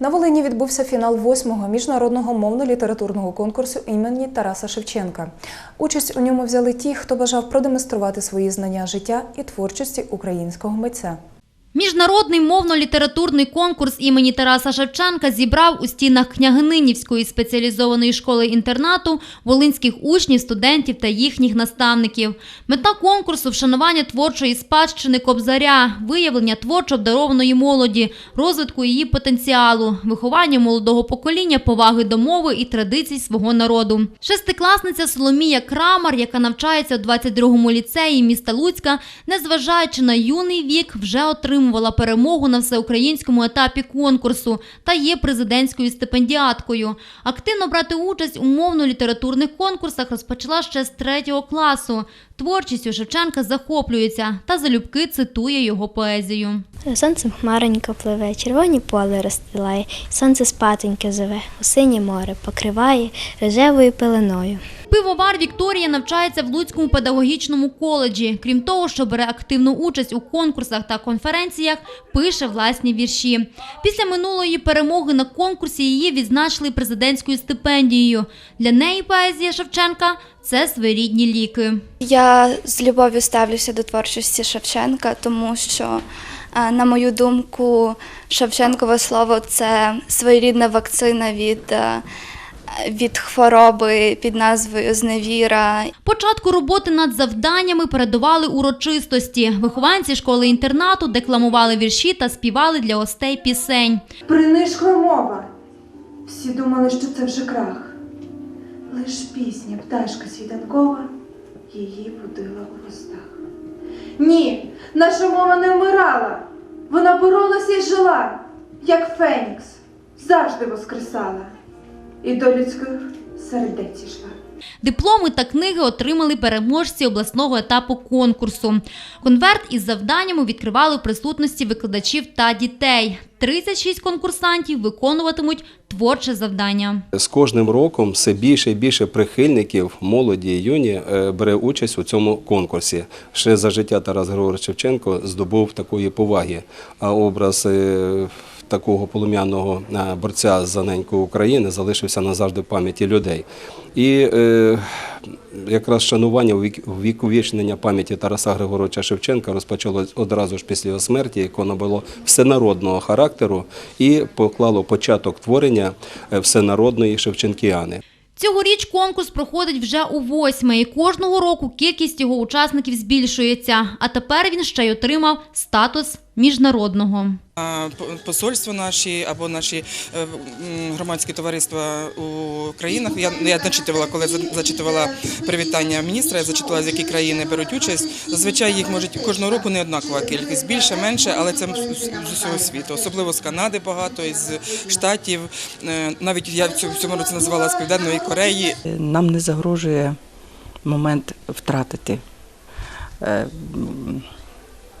На Волині відбувся фінал восьмого міжнародного мовно-літературного конкурсу імені Тараса Шевченка. Участь у ньому взяли ті, хто бажав продемонструвати свої знання життя і творчості українського митця. Міжнародний мовно-літературний конкурс імені Тараса Шевченка зібрав у стінах Княгининівської спеціалізованої школи-інтернату волинських учнів, студентів та їхніх наставників. Мета конкурсу – вшанування творчої спадщини Кобзаря, виявлення творчо обдарованої молоді, розвитку її потенціалу, виховання молодого покоління, поваги до мови і традицій свого народу. Шестикласниця Соломія Крамар, яка навчається у 22-му ліцеї міста Луцька, незважаючи на юний вік, вже отримувала перемогу на всеукраїнському етапі конкурсу та є президентською стипендіаткою. Активно брати участь у мовно-літературних конкурсах розпочала ще з третього класу. Творчістю Шевченка захоплюється та залюбки цитує його поезію. Сонце хмаренько пливе, червоні поле розстилає, сонце спатоньке зове, у синє море покриває рожевою пеленою. Пивовар Вікторія навчається в Луцькому педагогічному коледжі. Крім того, що бере активну участь у конкурсах та конференціях, пише власні вірші. Після минулої перемоги на конкурсі її відзначили президентською стипендією. Для неї поезія Шевченка це своєрідні ліки. Я з любов'ю ставлюся до творчості Шевченка, тому що, е, на мою думку, Шевченкове слово це своєрідна вакцина від, е, від хвороби під назвою Зневіра. Початку роботи над завданнями передували урочистості. Вихованці школи-інтернату декламували вірші та співали для гостей пісень. Принишкла мова. Всі думали, що це вже крах. Лиш пісня, пташка світанкова, її будила у вустах. Ні, наша мова не вмирала. Вона боролася і жила, як Фенікс, завжди воскресала. І до людських сердець йшла. Дипломи та книги отримали переможці обласного етапу конкурсу. Конверт із завданнями відкривали в присутності викладачів та дітей. 36 конкурсантів виконуватимуть творче завдання. З кожним роком все більше і більше прихильників, молоді і юні е, бере участь у цьому конкурсі. Ще за життя Тарас Григорович Шевченко здобув такої поваги. А образ е, такого полум'яного е, борця за неньку України залишився назавжди в пам'яті людей. І е, якраз шанування увіковічнення пам'яті Тараса Григоровича Шевченка розпочалось одразу ж після його смерті, як воно було всенародного характеру і поклало початок творення е, всенародної Шевченкіани. Цьогоріч конкурс проходить вже у восьме, і кожного року кількість його учасників збільшується. А тепер він ще й отримав статус міжнародного. А п- Посольства наші або наші е, громадські товариства у країнах. Я, я зачитувала, коли зачитувала привітання міністра, я зачитувала, з які країни беруть участь. Зазвичай їх може кожного року не однакова кількість, більше, менше, але це з усього світу, особливо з Канади багато, із штатів. Е, Навіть я в цьому- в цьому році називала з Південної Кореї. Нам не загрожує момент втратити е,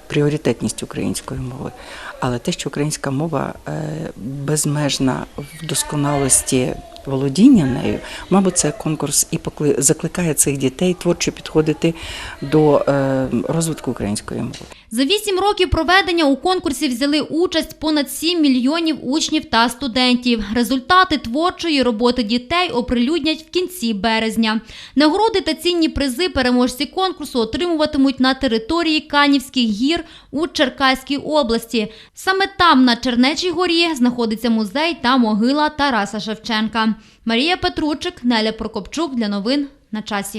пріоритетність української мови. Але те, що українська мова е, безмежна в досконалості володіння нею, мабуть, це конкурс і закликає цих дітей творчо підходити до е, розвитку української мови. За вісім років проведення у конкурсі взяли участь понад 7 мільйонів учнів та студентів. Результати творчої роботи дітей оприлюднять в кінці березня. Нагороди та цінні призи переможці конкурсу отримуватимуть на території Канівських гір у Черкаській області. Саме там, на Чернечій горі, знаходиться музей та могила Тараса Шевченка. Марія Петручик, Неля Прокопчук для новин на часі.